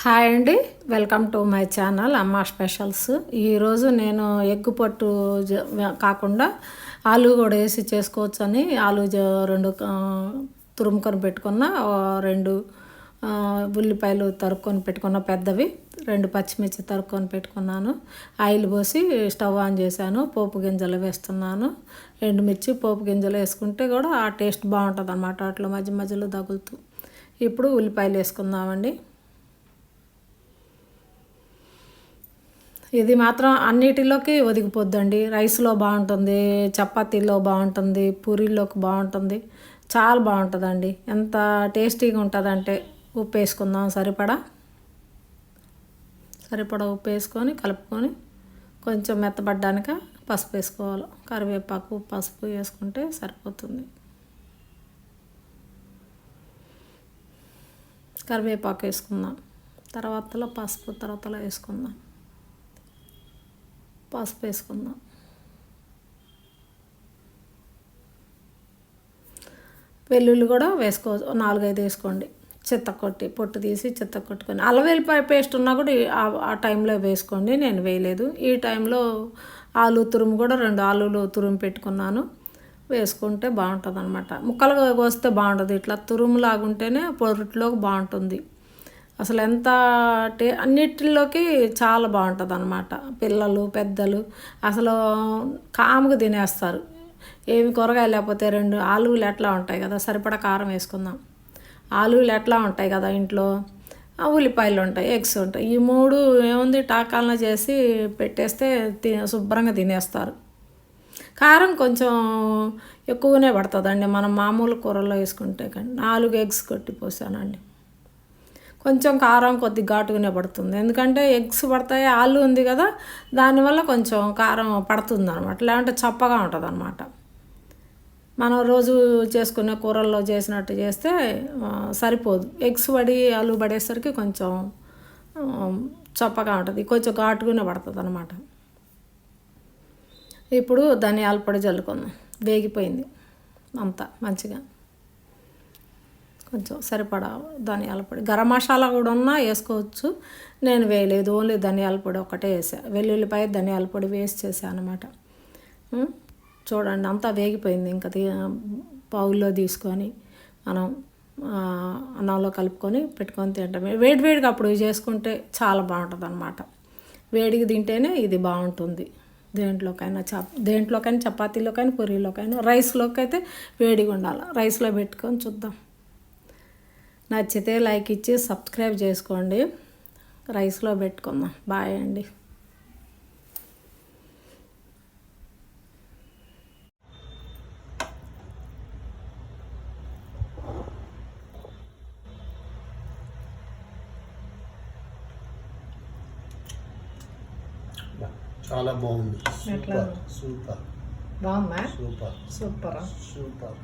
Hi అండి. Welcome to my channel Amma specials. ఈరోజు నేను ఎగ్గు పట్టు జ- కాకుండా ఆలు కూడా వేసి చేసుకోవచ్చు అని ఆలు రెండు తురుముకొని పెట్టుకున్న రెండు ఉల్లిపాయలు తరుక్కొని పెట్టుకున్న పెద్దవి రెండు పచ్చిమిర్చి తరుక్కొని పెట్టుకున్నాను. ఆయిల్ పోసి స్టవ్ ఆన్ చేశాను పోపు గింజలు వేస్తున్నాను. ఎండుమిర్చి పోపు గింజలు వేసుకుంటే కూడా ఆ టేస్ట్ బాగుంటుంది అన్నమాట అట్లా మధ్య మధ్యలో తగులుతూ. ఇప్పుడు ఉల్లిపాయలు వేసుకుందామండి. ఇది మాత్రం అన్నిటిలోకి ఒదిగిపోద్దండి. రైస్లో బాగుంటుంది చపాతీలో బాగుంటుంది పూరీలోకి బాగుంటుంది. చాలా బాగుంటుందండి. ఎంత టేస్టీగా ఉంటుందంటే ఉప్పు వేసుకుందాం సరిపడా? సరిపడా ఉప్పు వేసుకొని కలుపుకొని కొంచెం మెత్తబడ్డాక పసుపు వేసుకోవాలి. కరివేపాకు పసుపు వేసుకుంటే సరిపోతుంది. కరివేపాకు వేసుకుందాం. తర్వాతలో పసుపు తర్వాతలో వేసుకుందాం. పసుపు వేసుకుందాం. వెల్లుల్లి కూడా వేసుకోవచ్చు నాలుగైదు వేసుకోండి. చెత్త కొట్టి పొట్టు తీసి చెత్త కొట్టుకొని అల్లం పేస్ట్ ఉన్నా కూడా ఆ- ఆ టైంలో వేసుకోండి నేను వేయలేదు. ఈ టైంలో ఆలు తురుము కూడా రెండు ఆలులు తురుము పెట్టుకున్నాను. వేసుకుంటే బాగుంటుంది అనమాట ముక్కలుగా కోస్తే బాగుంటుంది. ఇట్లా తురుము లాగుంటేనే పొరట్లోకి బాగుంటుంది. అసలు ఎంత టే అన్నిటిలోకి చాలా బాగుంటుంది అనమాట పిల్లలు పెద్దలు అసలు కాముగా తినేస్తారు. ఏమి కూరగాయలు లేకపోతే రెండు ఆలువులు ఎట్లా ఉంటాయి కదా సరిపడా కారం వేసుకుందాం. ఆలువులు ఎట్లా ఉంటాయి కదా ఇంట్లో? ఉల్లిపాయలు ఉంటాయి ఎగ్స్ ఉంటాయి. ఈ మూడు ఏముంది టాకాలన చేసి పెట్టేస్తే తి శుభ్రంగా తినేస్తారు. కారం కొంచెం ఎక్కువనే పడుతుందండి. మనం మామూలు కూరల్లో వేసుకుంటే కానీ నాలుగు ఎగ్స్ కొట్టి పోసానండి. కొంచెం కారం కొద్ది ఘాటుగానే పడుతుంది. ఎందుకంటే ఎగ్స్ పడతాయి ఆలు ఉంది కదా దానివల్ల కొంచెం కారం పడుతుంది అనమాట లేదంటే చప్పగా ఉంటుంది అనమాట మనం రోజు చేసుకునే కూరల్లో చేసినట్టు చేస్తే సరిపోదు. ఎగ్స్ పడి ఆలు పడేసరికి కొంచెం చప్పగా ఉంటుంది. కొంచెం ఘాటుగానే పడుతుంది అనమాట ఇప్పుడు ధనియాల పొడి చల్లుకుందాం. వేగిపోయింది అంతా మంచిగా. కొంచెం సరిపడా ధనియాల పొడి. గరం మసాలా కూడా ఉన్నా వేసుకోవచ్చు. నేను వేయలేదు ఓన్లీ ధనియాల పొడి ఒకటే వేసా. వెల్లుల్లిపాయ ధనియాల పొడి వేసి చేశాను అనమాట చూడండి అంతా వేగిపోయింది. ఇంకా తీ- బౌల్లో తీసుకొని మనం అన్నంలో కలుపుకొని పెట్టుకొని తింటాం. వేడి వేడిగా అప్పుడు చేసుకుంటే చాలా బాగుంటుంది అనమాట వేడిగా తింటేనే ఇది బాగుంటుంది. దేంట్లోకైనా చప దేంట్లోకైనా చపాతీలోకైనా పూరీలోకైనా రైస్లోకి అయితే వేడిగా ఉండాలి రైస్లో పెట్టుకొని చూద్దాం. నచ్చితే లైక్ ఇచ్చి సబ్స్క్రైబ్ చేసుకోండి. రైస్లో పెట్టుకుందాం. బాయ్ అండి. చాలా బాగుంది. సూపర్. సూపర్. బాగుందా? సూపర్. సూపరా? సూపర్.